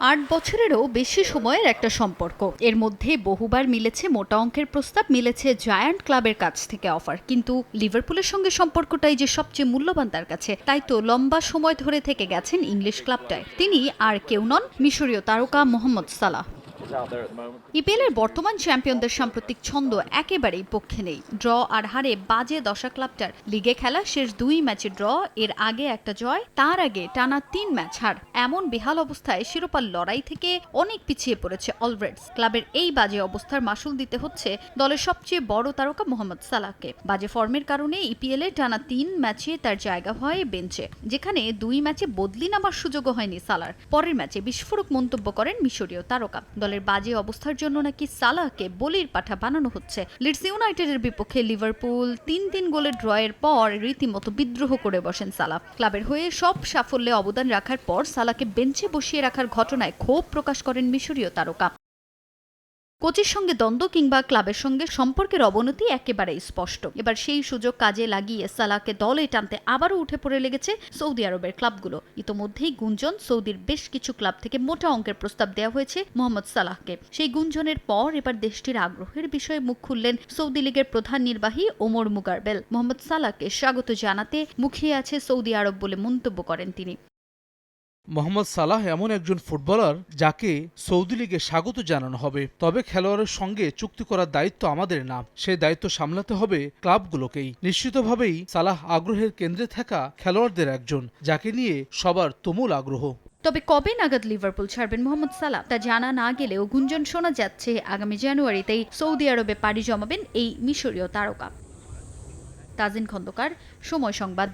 আট বছরেরও বেশি সময়ের একটা সম্পর্ক। এর মধ্যে বহুবার মিলেছে মোটা অঙ্কের প্রস্তাব, মিলেছে জায়ান্ট ক্লাবের কাছ থেকে অফার। কিন্তু লিভারপুলের সঙ্গে সম্পর্কটাই যে সবচেয়ে মূল্যবান তার কাছে, তাই তো লম্বা সময় ধরে থেকে গেছেন ইংলিশ ক্লাবটায়। তিনি আর কেউ নন, মিশরীয় তারকা মোহাম্মদ সালাহ। ইপিএল এর বর্তমান চ্যাম্পিয়নদের সাম্প্রতিক ছন্দ একেবারেই পক্ষে নেই। ড্র আর হারে বাজে দশা ক্লাবটার লিগে খেলা শেষ দুই ম্যাচে ড্র, এর আগে একটা জয়, তার আগে টানা তিন ম্যাচ হার। এমন বেহাল অবস্থায় শিরোপার লড়াই থেকে অনেক পিছিয়ে পড়েছে অলরেডস। ক্লাবের এই বাজে অবস্থার মাসুল দিতে হচ্ছে দলের সবচেয়ে বড় তারকা মোহাম্মদ সালাহকে। বাজে ফর্মের কারণে ইপিএল এ টানা তিন ম্যাচে তার জায়গা হয় বেঞ্চে, যেখানে দুই ম্যাচে বদলি নামার সুযোগও হয়নি সালার পরের ম্যাচে বিস্ফোরক মন্তব্য করেন মিশরীয় তারকা। দলের বাজে অবস্থার জন্য নাকি সালাহকে বলির পাঠা বানানো হচ্ছে। লিডস ইউনাইটেডের বিপক্ষে লিভারপুল তিন তিন গোলের ড্রয়ের পর রীতিমতো বিদ্রোহ করে বসেন সালাহ। ক্লাবের হয়ে সব সাফল্যে অবদান রাখার পর সালাহকে বেঞ্চে বসিয়ে রাখার ঘটনায় ক্ষোভ প্রকাশ করেন মিশরীয় তারকা। কোচের সঙ্গে দ্বন্দ্ব কিংবা ক্লাবের সঙ্গে সম্পর্কের অবনতি একেবারেই স্পষ্ট। এবার সেই সুযোগ কাজে লাগিয়ে সালাহকে দলে টানতে আবারও উঠে পড়ে লেগেছে সৌদি আরবের ক্লাবগুলো। ইতোমধ্যেই গুঞ্জন, সৌদির বেশ কিছু ক্লাব থেকে মোটা অঙ্কের প্রস্তাব দেওয়া হয়েছে মোহাম্মদ সালাহকে। সেই গুঞ্জনের পর এবার দেশটির আগ্রহের বিষয়ে মুখ খুললেন সৌদি লীগের প্রধান নির্বাহী ওমর মুগারবেল। মোহাম্মদ সালাহকে স্বাগত জানাতে মুখিয়ে আছে সৌদি আরব বলে মন্তব্য করেন তিনি। মোহাম্মদ সালাহ এমন একজন ফুটবলার যাকে সৌদি লীগে স্বাগত জানানো হবে। তবে খেলোয়াড়ের সঙ্গে চুক্তি করার দায়িত্ব আমাদের না। সেই দায়িত্ব সামলাতে হবে ক্লাবগুলোকেই। নিশ্চিতভাবেই সালাহ আগ্রহের কেন্দ্রে থাকা খেলোয়াড়দের একজন, যাকে নিয়ে সবার তুমুল আগ্রহ। তবে কবে নাগাদ লিভারপুল ছাড়বেন মোহাম্মদ সালাহ? তা জানা না গেলেও গুঞ্জন শোনা যাচ্ছে, আগামী জানুয়ারিতেই সৌদি আরবে পাড়ি জমাবেন এই মিশরীয় তারকা। তাজিন খন্দকার, সময় সংবাদ।